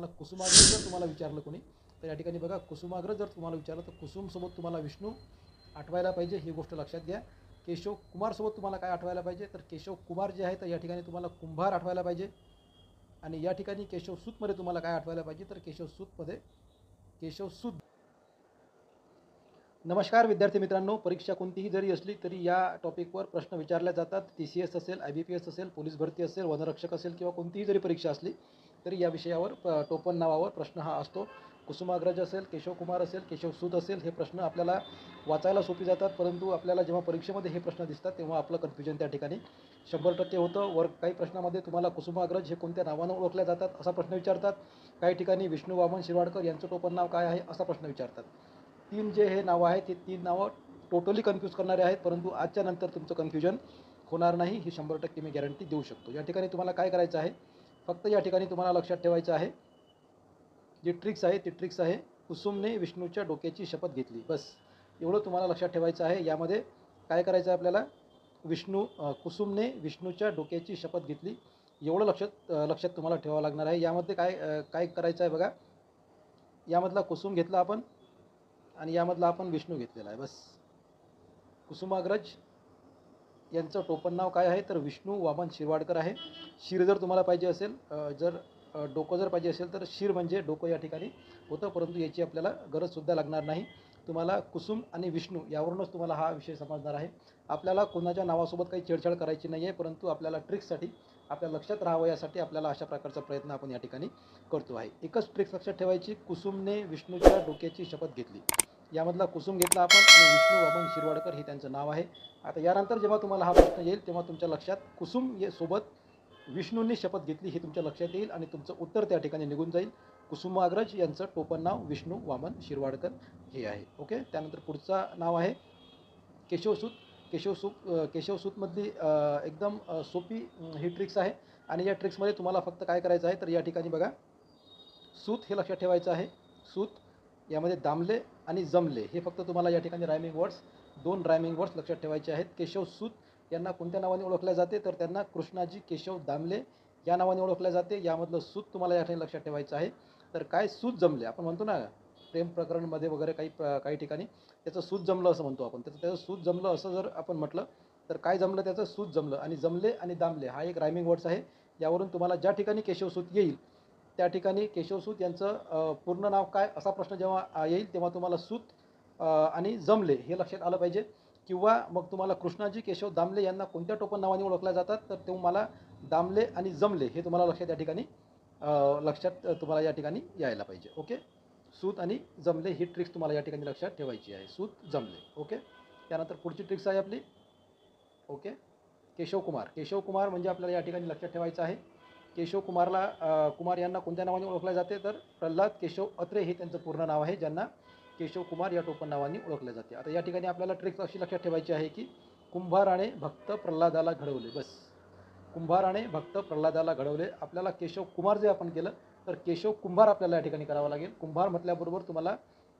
तुम्हाला कुसुमाग्रज जर तुम्हाला विचारलं कोणी तर या ठिकाणी बघा कुसुमाग्रज जर तुम्हाला विचारलं तर कुसुमसोबत तुम्हाला विष्णू आठवायला पाहिजे. ही गोष्ट लक्षात घ्या. केशव कुमारसोबत तुम्हाला काय आठवायला पाहिजे? तर केशव कुमार जे आहे तर या ठिकाणी तुम्हाला कुंभार आठवायला पाहिजे. आणि या ठिकाणी केशव सूतमध्ये तुम्हाला काय आठवायला पाहिजे? तर केशव सूतमध्ये केशव सूत. नमस्कार विद्यार्थी मित्रांनो. परीक्षा कोणतीही जरी असली तरी या टॉपिकवर प्रश्न विचारले जातात. टी सी एस असेल आय बी पी एस असेल पोलीस भरती असेल वनरक्षक असेल किंवा कोणतीही जरी परीक्षा असली तरी या विषयावर प- टोपण नावावर प्रश्न हा असतो. कुसुमाग्रज असेल केशव कुमार असेल केशव सूद असेल हे प्रश्न आपल्याला वाचायला सोपी जातात. परंतु आपल्याला जेव्हा परीक्षेमध्ये हे प्रश्न दिसतात तेव्हा आपलं कन्फ्युजन त्या ठिकाणी शंभर टक्के होतं. वर काही प्रश्नामध्ये तुम्हाला कुसुमाग्रज हे कोणत्या नावानं ओळखल्या जातात असा प्रश्न विचारतात. काही ठिकाणी विष्णू वामन शिरवाडकर यांचं टोपण नाव काय आहे असा प्रश्न विचारतात. तीन जे हे नावं आहेत ते तीन नावं टोटली कन्फ्यूज करणारे आहेत परंतु आजच्या नंतर तुमचं कन्फ्युजन होणार नाही. ही शंभर टक्के मी गॅरंटी देऊ शकतो. या ठिकाणी तुम्हाला काय करायचं आहे फक्त या ठिकाणी तुम्हाला लक्षात ठेवायचं आहे. जी ट्रिक्स आहे ती ट्रिक्स आहे. कुसुमने विष्णूच्या डोक्याची शपथ घेतली. बस. एवढं तुम्हाला लक्षात ठेवायचं आहे. यामध्ये काय करायचं आहे आपल्याला? विष्णू कुसुमने विष्णूच्या डोक्याची शपथ घेतली. एवढं लक्षात लक्षात तुम्हाला ठेवावं लागणार आहे. यामध्ये काय काय करायचं आहे बघा? यामधला कुसुम घेतला आपण. आणि यामधला आपण विष्णू घेतलेला आहे. बस. कुसुमाग्रज यांचं टोपण नाव काय आहे? तर विष्णू वामन शिरवाडकर आहे. शिर जर तुम्हाला पाहिजे असेल जर डोकं जर पाहिजे असेल तर शिर म्हणजे डोकं या ठिकाणी होतं परंतु याची आपल्याला गरजसुद्धा लागणार नाही. तुम्हाला कुसुम आणि विष्णू यावरूनच तुम्हाला हा विषय समजणार आहे. आपल्याला कोणाच्या नावासोबत काही छेडछाड करायची नाही आहे परंतु आपल्याला ट्रिक्ससाठी आपल्या लक्षात राहावं यासाठी आपल्याला अशा प्रकारचा प्रयत्न आपण या ठिकाणी करतो आहे. एकच ट्रिक्स लक्षात ठेवायची कुसुमने विष्णूच्या डोक्याची शपथ घेतली. यामधला कुसुम घेतला आपण आणि विष्णू वामन शिरवाडकर हे त्यांचं नाव आहे. आता यानंतर जेव्हा तुम्हाला हा प्रश्न येईल तेव्हा तुमच्या लक्षात कुसुम ये सोबत विष्णूंनी शपथ घेतली हे तुमच्या लक्षात येईल आणि तुमचं उत्तर त्या ठिकाणी निघून जाईल. कुसुमाग्रज यांचं टोपण नाव विष्णू वामन शिरवाडकर हे आहे. ओके? त्यानंतर पुढचा नाव आहे केशवसूत केशवसूत केशवसूतमधली एकदम सोपी ही ट्रिक्स आहे. आणि या ट्रिक्समध्ये तुम्हाला फक्त काय करायचं आहे तर या ठिकाणी बघा. सूत हे लक्षात ठेवायचं आहे. सूत यामध्ये दामले आणि जमले. हे फक्त तुम्हाला या ठिकाणी रायमिंग वर्ड्स दोन रायमिंग वर्ड्स लक्षात ठेवायचे आहेत. केशव सूत यांना कोणत्या नावाने ओळखल्या जाते? तर त्यांना कृष्णाजी केशव दामले या नावाने ओळखल्या जाते. यामधलं सूत तुम्हाला या ठिकाणी लक्षात ठेवायचं आहे. तर काय सूत जमले? आपण म्हणतो ना प्रेम प्रकरणमध्ये वगैरे काही काही ठिकाणी त्याचं सूत जमलं असं म्हणतो आपण. त्याचं त्याचं सूत जमलं असं जर आपण म्हटलं तर काय जमलं त्याचं? सूत जमलं आणि जमले आणि दामले. हा एक रायमिंग वर्ड्स आहे. यावरून तुम्हाला ज्या ठिकाणी केशवसूत येईल त्या ठिकाणी केशवसूत यांचं पूर्ण नाव काय असा प्रश्न जेव्हा येईल तेव्हा तुम्हाला सूत आणि जमले हे लक्षात आलं पाहिजे. किंवा मग तुम्हाला कृष्णाजी केशव दामले यांना कोणत्या टोपण नावाने ओळखल्या जातात तर तुम्हाला दामले आणि जमले हे तुम्हाला लक्षात या ठिकाणी लक्षात तुम्हाला या ठिकाणी यायला पाहिजे. ओके? सूत आणि जमले ही ट्रिक्स तुम्हाला या ठिकाणी लक्षात ठेवायची आहे. सूत जमले. ओके? त्यानंतर पुढची ट्रिक्स आहे आपली. ओके? केशव कुमार केशव कुमार म्हणजे आपल्याला या ठिकाणी लक्षात ठेवायचं आहे. केशव कुमारला कुमार यांना कोणत्या नावाने ओळखले जाते? तर प्रल्हाद केशव अत्रे हे त्यांचं पूर्ण नाव आहे ज्यांना केशव कुमार या टोपण नावाने ओळखले जाते. आता या ठिकाणी आपल्याला ट्रिक्स अशी लक्षात ठेवायची आहे की कुंभाराने भक्त प्रल्हादाला घडवले. बस. कुंभाराने भक्त प्रल्हादाला घडवले. आपल्याला केशव कुमार जे आपण केलं तर केशव कुंभार आपल्याला या ठिकाणी करावं लागेल. कुंभार म्हटल्याबरोबर तुम्हाला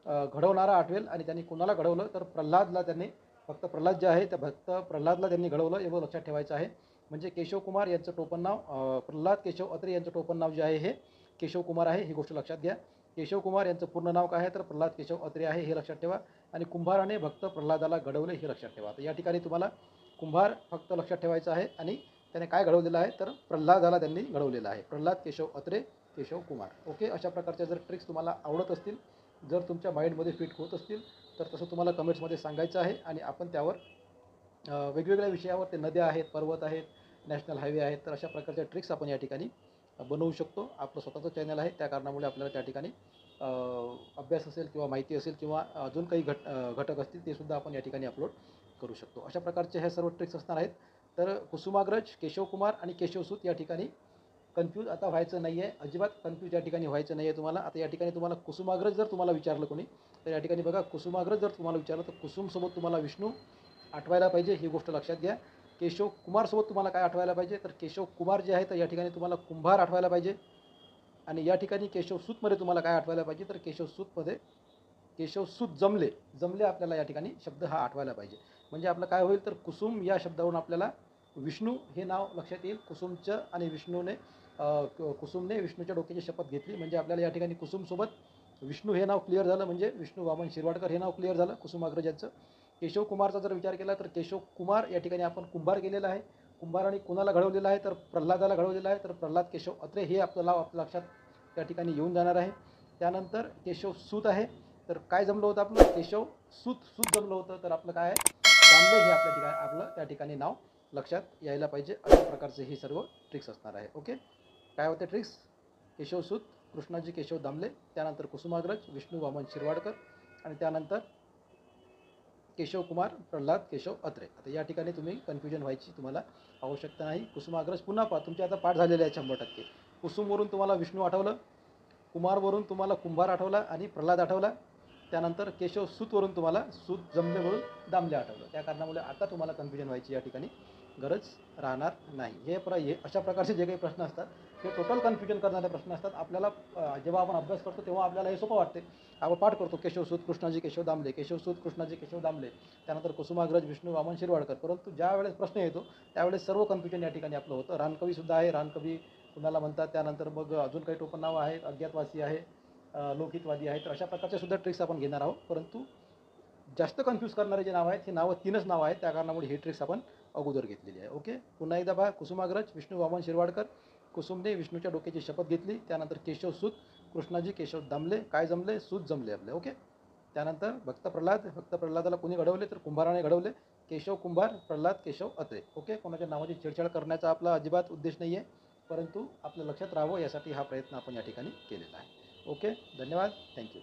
घडवणारा आठवेल आणि त्यांनी कुणाला घडवलं तर प्रल्हादला त्यांनी फक्त प्रल्हाद जे आहे त्या भक्त प्रल्हादला त्यांनी घडवलं एवढं लक्षात ठेवायचं आहे. म्हणजे केशव कुमार यांचं टोपण नाव प्रल्हाद केशव अत्रे यांचं टोपण नाव जे आहे हे केशव कुमार आहे ही गोष्ट लक्षात घ्या. केशव कुमार यांचं पूर्ण नाव काय आहे? तर प्रल्हाद केशव अत्रे आहे हे लक्षात ठेवा. आणि कुंभाराने भक्त प्रल्हादाला घडवले हे लक्षात ठेवा. तर या ठिकाणी तुम्हाला कुंभार फक्त लक्षात ठेवायचं आहे आणि त्याने काय घडवलेलं आहे? तर प्रल्हादाला त्यांनी घडवलेलं आहे. प्रल्हाद केशव अत्रे केशव कुमार. ओके? अशा प्रकारच्या जर ट्रिक्स तुम्हाला आवडत असतील जर तुमच्या माइंडमध्ये फिट होत असतील तर तसं तुम्हाला कमेंट्समध्ये सांगायचं आहे. आणि आपण त्यावर वेगवेगळ्या विषयावर ते नद्या आहेत पर्वत आहेत नॅशनल हायवे आहेत तर अशा प्रकारच्या ट्रिक्स आपण या ठिकाणी बनवू शकतो. आपलं स्वतःचं चॅनल आहे त्या कारणामुळे आपल्याला त्या ठिकाणी अभ्यास असेल किंवा माहिती असेल किंवा अजून काही घट घटक असतील ते सुद्धा आपण या ठिकाणी अपलोड करू शकतो. अशा प्रकारचे ह्या सर्व ट्रिक्स असणार आहेत. तर कुसुमाग्रज केशव कुमार आणि केशवसूत या ठिकाणी कन्फ्यूज आता व्हायचं नाही आहे अजिबात कन्फ्यूज या ठिकाणी व्हायचं नाही आहे तुम्हाला. आता या ठिकाणी तुम्हाला कुसुमाग्रज जर तुम्हाला विचारलं कोणी तर या ठिकाणी बघा कुसुमाग्रज जर तुम्हाला विचारलं तर कुसुमसोबत तुम्हाला विष्णू आठवायला पाहिजे ही गोष्ट लक्षात घ्या. केशव कुमारसोबत तुम्हाला काय आठवायला पाहिजे? तर केशव कुमार जे आहे तर या ठिकाणी तुम्हाला कुंभार आठवायला पाहिजे. आणि या ठिकाणी केशव सूतमध्ये तुम्हाला काय आठवायला पाहिजे? तर केशव सूतमध्ये केशव सूत जमले जमले आपल्याला या ठिकाणी शब्द हा आठवायला पाहिजे. म्हणजे आपलं काय होईल तर कुसुम या शब्दावरून आपल्याला विष्णू हे नाव लक्षात येईल. कुसुमचं आणि विष्णूने कुसुमने विष्णूच्या डोक्याची शपथ घेतली. म्हणजे आपल्याला या ठिकाणी कुसुमसोबत विष्णू हे नाव क्लिअर झालं. म्हणजे विष्णू वामन शिरवाडकर हे नाव क्लिअर झालं. कुसुम अग्रजाचं केशव कुमारचा जर विचार केला तर केशव कुमार या ठिकाणी आपण कुंभार गेलेला आहे. कुंभाराने कुणाला घडवलेला आहे तर प्रल्हादाला घडवलेला आहे. तर प्रल्हाद केशव अत्रे हे आपलं नाव आपल्या लक्षात त्या ठिकाणी येऊन जाणार आहे. त्यानंतर केशव सूत आहे. तर काय जमलं होतं आपलं? केशव सूत सूत जमलं होतं. तर आपलं काय आहे? दामले हे आपल्या ठिकाणी आपलं त्या ठिकाणी नाव लक्षात यायला पाहिजे. अशा प्रकारचे हे सर्व ट्रिक्स असणार आहे. ओके काय होते ट्रिक्स केशव सूत कृष्णाजी केशव दामले त्यानंतर कुसुमाग्रज विष्णू वामन शिरवाडकर आणि त्यानंतर केशव कुमार प्रल्हाद केशव अत्रे. आता या ठिकाणी तुम्ही कन्फ्युजन व्हायची तुम्हाला आवश्यकता नाही. कुसुमाग्रज पुन्हा पा तुमचे आता पाठ झालेले आहे शंभर टक्के. कुसुमवरून तुम्हाला विष्णू आठवलं कुमारवरून तुम्हाला कुंभार आठवला आणि प्रल्हाद आठवला. त्यानंतर केशव सूतवरून तुम्हाला सूत जमलेवरून दामले आठवलं. त्या कारणामुळे आता तुम्हाला कन्फ्युजन व्हायची या ठिकाणी गरज राहणार नाही. हे प्र हे अशा प्रकारचे जे काही प्रश्न असतात हे टोटल कन्फ्युजन करणारे प्रश्न असतात. आपल्याला जेव्हा आपण अभ्यास करतो तेव्हा आपल्याला हे सोपं वाटते. आपण पाठ करतो केशव सूत कृष्णाजी केशव दामले केशव सूत कृष्णाजी केशव दामले. त्यानंतर कुसुमाग्रज विष्णू वामन शिरवाडकर. परंतु ज्या वेळेस प्रश्न येतो त्यावेळेस सर्व कन्फ्युजन या ठिकाणी आपलं होतं. रानकवीसुद्धा आहे. रानकवी कुणाला म्हणतात? त्यानंतर मग अजून काही टोपण नावं आहेत. अज्ञातवासी आहे लोकहितवादी आहे तर अशा प्रकारचे सुद्धा ट्रिक्स आपण घेणार आहोत. परंतु जास्त कन्फ्यूज करणारे जे नावं आहेत हे नावं तीनच नावं आहेत. त्या कारणामुळे ही ट्रिक्स आपण अगोदर घेतलेली आहे. ओके पुन्हा एकदा पहा. कुसुमाग्रज विष्णू वामन शिरवाडकर. कुसुमने विष्णूच्या डोक्याची शपथ घेतली. त्यानंतर केशव सूत कृष्णाजी केशव दामले काय जमले? सूत जमले आपले. ओके त्यानंतर भक्त प्रल्हाद भक्त प्रल्हादाला कोणी घडवले? तर कुंभाराने घडवले. केशव कुंभार प्रल्हाद केशव अत्रे. ओके कोणाच्या नावाची छेडछाड करण्याचा आपला अजिबात उद्देश नाही आहे परंतु आपल्या लक्षात राहावं यासाठी हा प्रयत्न आपण या ठिकाणी केलेला आहे. ओके धन्यवाद. थँक्यू